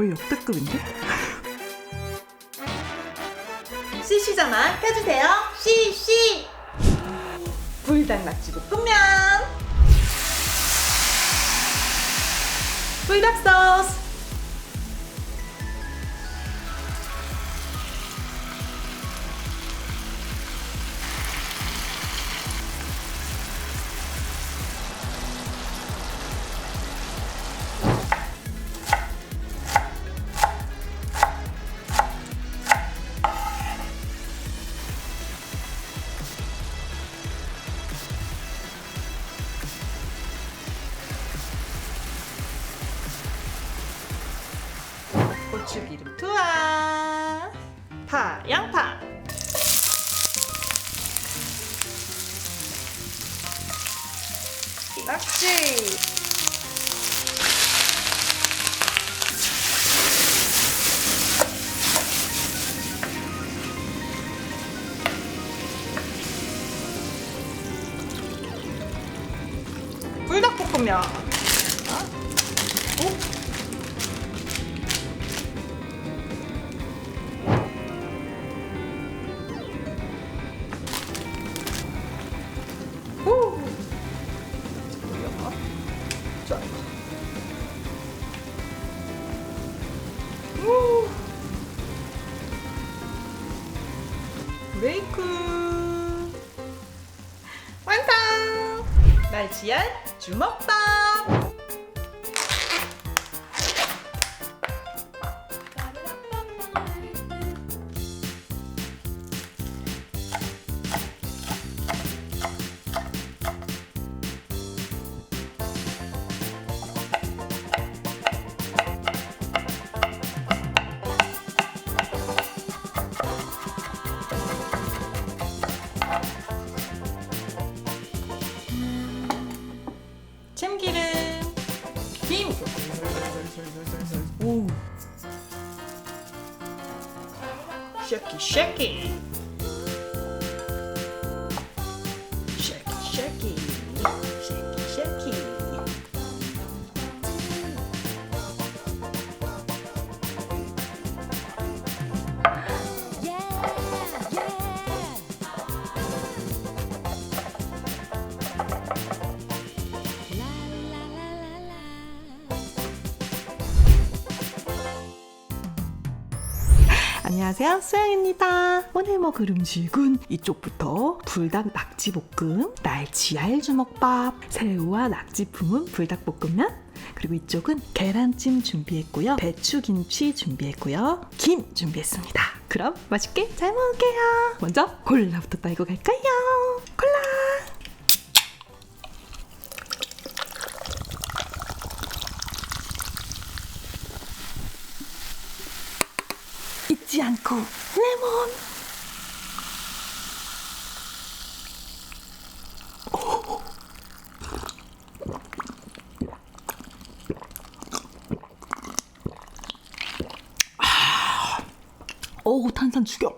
거의 역대급인데? CC잖아. 펴주세요. CC. 불닭 낙지볶음면. 불닭 소스. 낙지. 불닭볶음면. 후. 브레이크. 완성. 날치알 주먹밥. acha cheque? 안녕하세요. 수영입니다. 오늘 먹을 음식은 이쪽부터 불닭 낙지볶음 날치알 주먹밥 새우와 낙지 품은 불닭볶음면 그리고 이쪽은 계란찜 준비했고요. 배추김치 준비했고요. 김 준비했습니다. 그럼 맛있게 잘 먹을게요. 먼저 콜라부터 따고 갈까요 콜라 잊지 않고 레몬 오 탄산 죽여.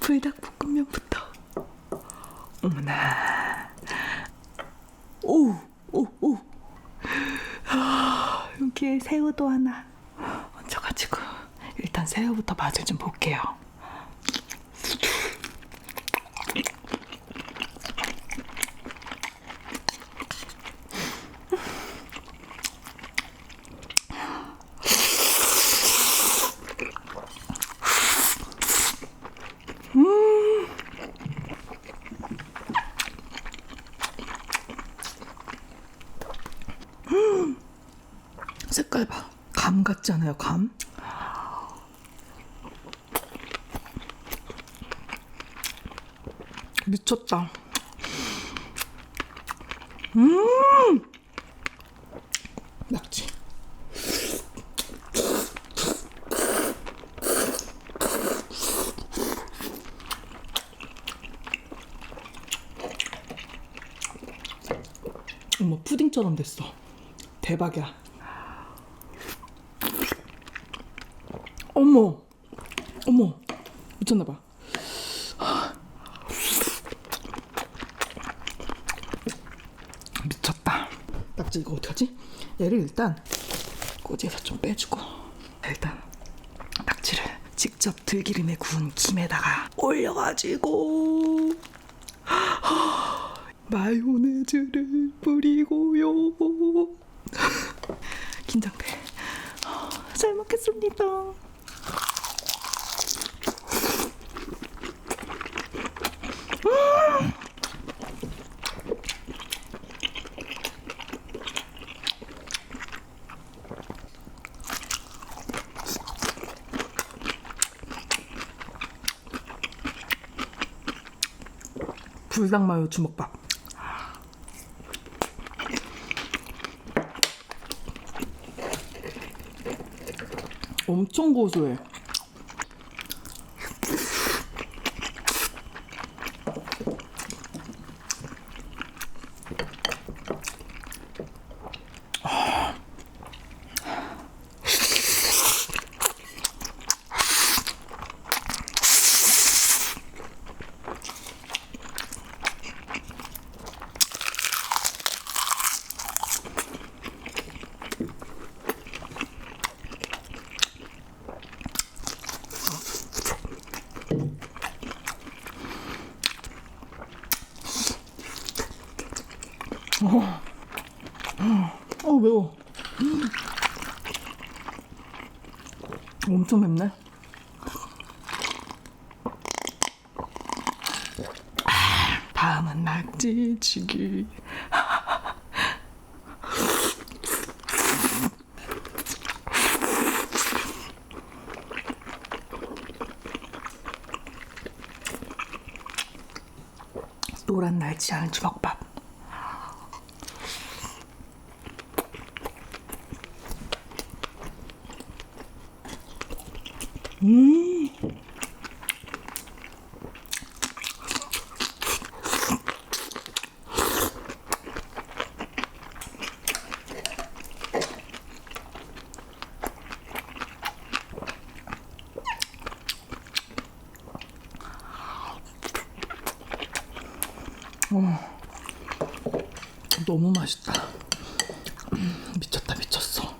불닭볶음면부터. 어머나. 오 오오. 아, 여기에 새우도 하나 새우부터 맛을 좀 볼게요. 색깔 봐. 감 같지 않아요? 감? 미쳤다. 음! 낙지. 어머, 푸딩처럼 됐어. 대박이야. 어머, 어머, 미쳤나봐. 낙지 이거 어떡하지? 얘를 일단 꼬지에서 좀 빼주고 일단 낙지를 직접 들기름에 구운 김에다가 올려가지고 마요네즈를 뿌리고요. 긴장돼. 잘 먹겠습니다. 불닭 마요 주먹밥. 엄청 고소해. 어 매워. 엄청 맵네. 다음은 낙지치기. 노란 날치알 주먹밥. 너무 맛있다. 음, 미쳤다 미쳤어.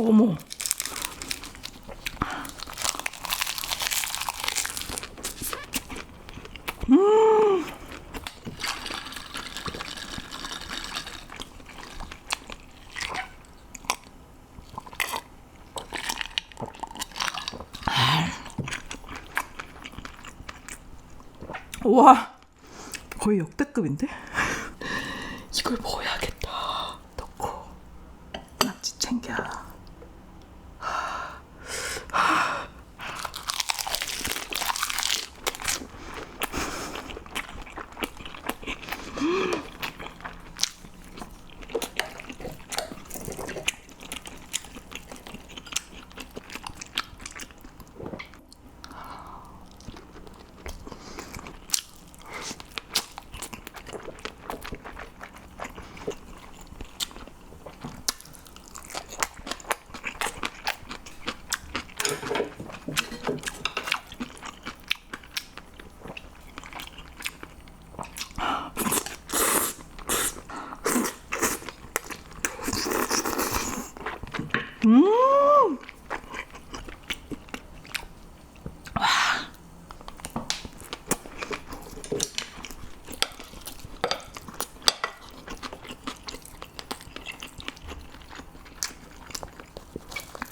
어머. 음. 와 거의 역대급인데? 이걸 먹어야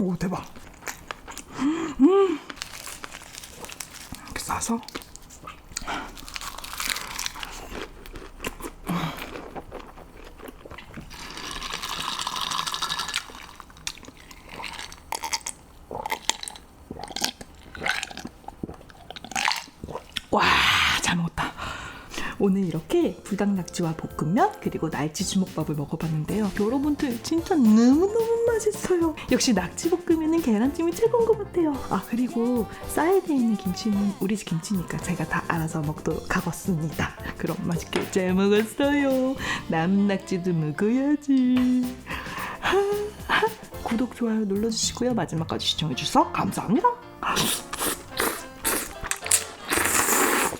오 대박. 음. 싸서. 와, 잘 먹었다. 오늘 이렇게 불닭낙지와 볶음면 그리고 날치 주먹밥을 먹어봤는데요. 여러분들 진짜 너무너무 맛있어요. 역시 낙지볶음에는 계란찜이 최고인 것 같아요. 아 그리고 사이드에 있는 김치는 우리 집 김치니까 제가 다 알아서 먹도록 하겠습니다. 그럼 맛있게 잘 먹었어요. 남은 낙지도 먹어야지. 구독, 좋아요 눌러주시고요. 마지막까지 시청해주셔서 감사합니다.